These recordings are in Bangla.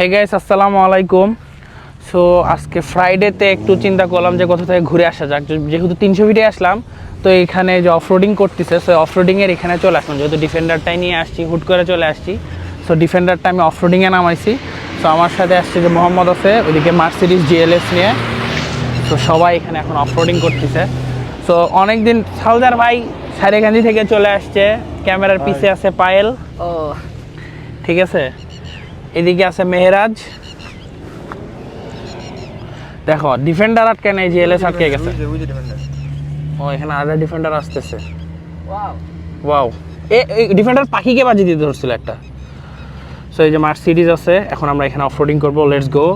হে গাইস আসসালামু আলাইকুম। সো আজকে ফ্রাইডেতে একটু চিন্তা করলাম যে কোথা থেকে ঘুরে আসা যাক। যেহেতু তিনশো ফিটে আসলাম তো এখানে যে অফরোডিং করতেছে সো অফরোডিংয়ের এখানে চলে আসলাম। যেহেতু ডিফেন্ডারটাই নিয়ে আসছি হুট করে চলে আসছি। সো ডিফেন্ডারটা আমি অফরোডিংয়ে নামাইছি। সো আমার সাথে আসছে যে মোহাম্মদ আছে ওইদিকে মার্সিডিস জিএলএস নিয়ে। তো সবাই এখানে এখন অফরোডিং করতেছে। সো অনেকদিন সাউদার ভাই সারেগাঞ্জি থেকে চলে আসছে। ক্যামেরার পিছে আছে পায়েল। ও ঠিক আছে? এদিকে আছে মেহরাজ। দেখো ডিফেন্ডার আটকে নেই এলএস আটকে গেছে? ও এখানে আরেকটা ডিফেন্ডার আসতেছে। ওয়াও ওয়াও এ ডিফেন্ডার পাখিকে বাজি দিয়ে ধরছিল একটা। সো এই যে মার্সিডিজ আছে এখন আমরা এখানে অফরোডিং করব লেটস গো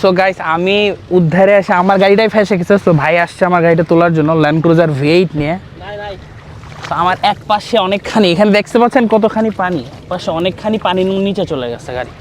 সো গাইস আমি উদ্ধারে এসে আমার গাড়িটাই ফেসে গেছে। সো ভাই আসছে আমার গাড়িটা তোলার জন্য ল্যান্ড ক্রুজার ভেইট নিয়ে। নাই নাই তো আমার এক পাশে অনেকখানি, এখানে দেখতে পাচ্ছেন কতখানি পানি? পাশে অনেকখানি পানির নিচে চলে গেছে গাড়ি।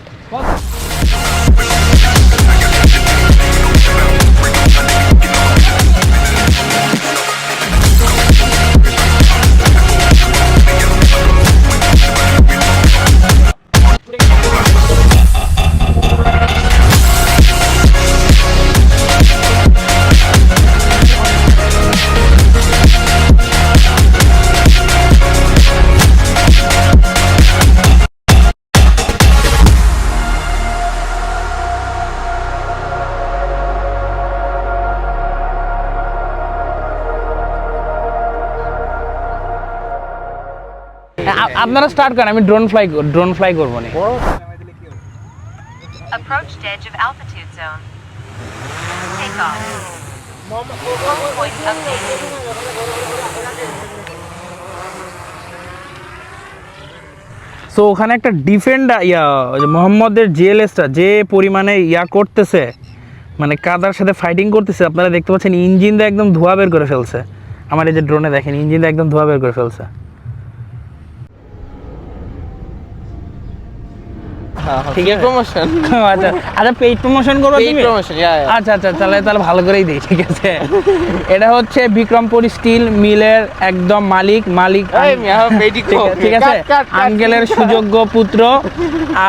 আপনারা স্টার্ট করেন আমি ড্রোন ফ্লাই ড্রোন ফ্লাই করব না Approached edge of altitude zone. Take off. Point updated. So ওখানে একটা ডিফেন্ডার ইয়া মোহাম্মদের জিএলএসটা যে পরিমাণে ইয়া করতেছে মানে কাদার সাথে ফাইটিং করতেছে আপনারা দেখতে পাচ্ছেন ইঞ্জিন দিয়ে একদম ধোয়া বের করে ফেলছে আমার এই যে ড্রোনে দেখেন ইঞ্জিন দিয়ে একদম ধোয়া বের করে ফেলছে ঠিক আছে প্রমোশন আচ্ছা আচ্ছা পেইড প্রমোশন করো পেইড তুমি? প্রমোশন আচ্ছা আচ্ছা তাহলে তাহলে ভালো করেই দিই ঠিক আছে। এটা হচ্ছে বিক্রমপুর স্টিল মিলের একদম মালিক মালিক ঠিক- আছে। আঙ্কেলের সুযোগ্য পুত্র।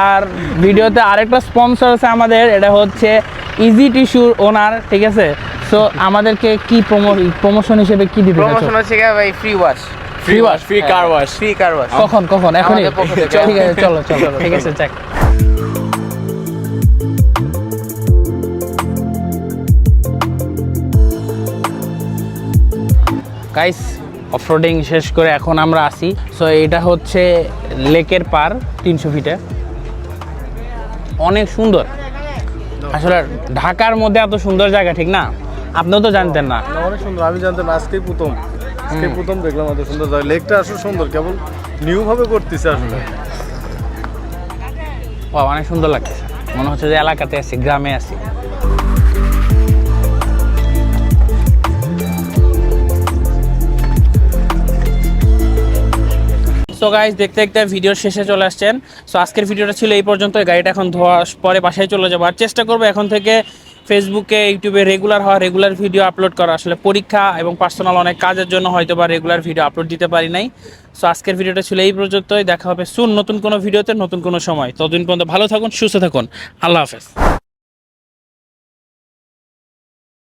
আর ভিডিওতে আরেকটা স্পন্সর আছে আমাদের এটা হচ্ছে ইজি টিস্যুর ওনার ঠিক আছে? সো আমাদেরকে কি প্রমোশন হিসেবে কি দিতে প্রমোশন হচ্ছে ভাই free wash Free wash? Free car wash free car wash কখন কখন? এখনই। ঠিক আছে চলো চলো ঠিক আছে চেক গাইস অফরোডিং শেষ করে এখন আমরা আসি সো এটা হচ্ছে লেকের পার তিনশো ফিটে অনেক সুন্দর। আসলে ঢাকার মধ্যে এত সুন্দর জায়গা ঠিক না? আপনিও তো জানতেন না। অনেক সুন্দর। আমি জানতাম আজকেই প্রথম। আজকে প্রথম দেখলাম এত সুন্দর জায়গা। লেকটা আসলে সুন্দর কেবল নিউ ভাবে করতেছে আসলে। অনেক সুন্দর লাগছে মনে হচ্ছে যে এলাকাতে আছি গ্রামে আছি। গাইজ দেখতে দেখতে ভিডিওর শেষে চলে আসছেন। সো আজকের ভিডিওটা ছিল এই পর্যন্ত গাড়িটা এখন ধোয়া, পরে বাসায় চলে যাব। আর চেষ্টা করব এখন থেকে ফেসবুকে ইউটিউবে রেগুলার হওয়া রেগুলার ভিডিও আপলোড করা। আসলে পরীক্ষা এবং পার্সোনাল অনেক কাজের জন্য হয়তো বা রেগুলার ভিডিও আপলোড দিতে পারি নাই। সো আজকের ভিডিওটা ছিল এই পর্যন্তই। দেখা হবে সুন নতুন কোনো ভিডিওতে নতুন কোনো সময়। ততদিন পর্যন্ত ভালো থাকুন, সুস্থ থাকুন। আল্লাহ হাফেজ।